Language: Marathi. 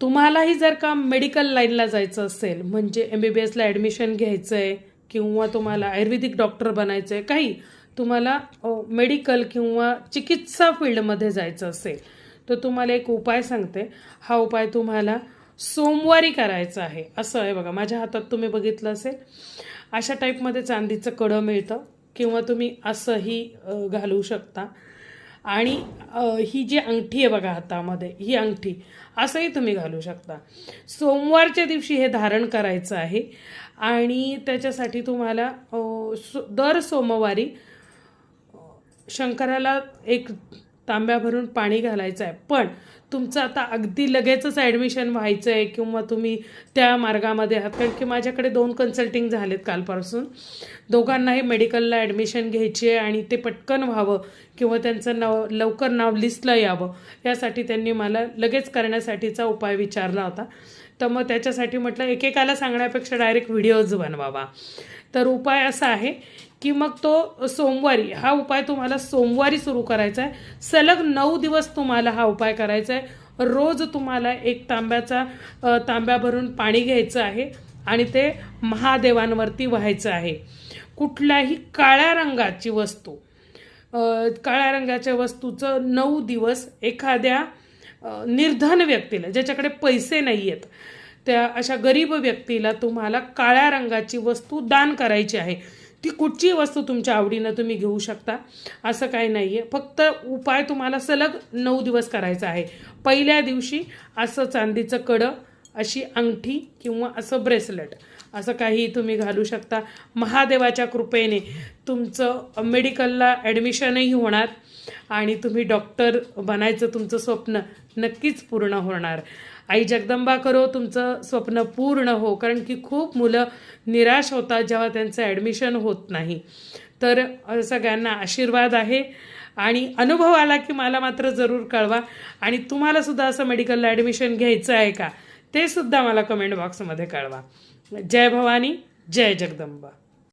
तुम्हालाही जर का मेडिकल लाईनला जायचं असेल म्हणजे एम बी बी एसला ॲडमिशन घ्यायचं आहे किंवा तुम्हाला आयुर्वेदिक डॉक्टर बनायचं आहे काही तुम्हाला मेडिकल किंवा चिकित्सा फील्डमध्ये जायचं असेल तर तुम्हाला एक उपाय सांगते. हा उपाय तुम्हाला सोमवारी करायचा आहे. असं आहे बघा माझ्या हातात तुम्ही बघितलं असेल. अशा टाईपमध्ये चांदीचं कडं मिळतं किंवा तुम्ही असंही घालू शकता. आणि ही जी अंगठी आहे बघा हातामध्ये ही अंगठी असंही तुम्ही घालू शकता. सोमवारच्या दिवशी हे धारण करायचं आहे आणि त्याच्यासाठी तुम्हाला सो- दर सोमवारी शंकराला एक तांब्या भरून पाणी घालायचं आहे पण तुमचं आता अगदी लगेचच ॲडमिशन व्हायचं आहे किंवा तुम्ही त्या मार्गामध्ये आहात. कारण की माझ्याकडे दोन कन्सल्टिंग झालेत कालपासून. दोघांनाही मेडिकलला ॲडमिशन घ्यायची आहे आणि ते पटकन व्हावं किंवा त्यांचं नाव लवकर नाव लिस्टला यावं. यासाठी त्यांनी मला लगेच करण्यासाठीचा उपाय विचारला होता. तर मग त्याच्यासाठी म्हटलं एकेकाला सांगण्यापेक्षा डायरेक्ट व्हिडिओज बनवावा. तर उपाय असा आहे की मग तो सोमवारी हा उपाय तुम्हाला सोमवारी सुरू करायचा आहे सलग नऊ दिवस तुम्हाला हा उपाय करायचा आहे रोज तुम्हाला एक तांब्याचा तांब्या भरून पाणी घ्यायचं आहे आणि ते महादेवांवरती व्हायचं आहे. कुठल्याही काळ्या रंगाची वस्तू काळ्या रंगाच्या वस्तूचं नऊ दिवस एखाद्या निर्धन व्यक्तीला ज्याच्याकडे पैसे नाही आहेत त्या अशा गरीब व्यक्तीला तुम्हाला काळ्या रंगाची वस्तू दान करायची आहे. ती कुठचीही वस्तू तुमच्या आवडीनं तुम्ही घेऊ शकता? असं काही नाही आहे फक्त उपाय तुम्हाला सलग नऊ दिवस करायचा आहे. पहिल्या दिवशी असं चांदीचं कडं अशी अंगठी किंवा असं ब्रेसलेट असं काही तुम्ही घालू शकता. महादेवाच्या कृपेने तुमचं मेडिकलला ॲडमिशनही होणार आणि तुम्ही डॉक्टर बनायचं तुमचं स्वप्न नक्कीच पूर्ण होणार. आई जगदंबा करो तुमचं स्वप्न पूर्ण हो कारण की खूप मुलं निराश होतात जेव्हा त्यांचं ॲडमिशन होत नाही. तर सगळ्यांना आशीर्वाद आहे आणि अनुभव आला की मला मात्र जरूर कळवा. आणि तुम्हालासुद्धा असं मेडिकलला ॲडमिशन घ्यायचं आहे का? ते सुद्धा मला कमेंट बॉक्समध्ये कळवा जय भवानी जय जगदंबा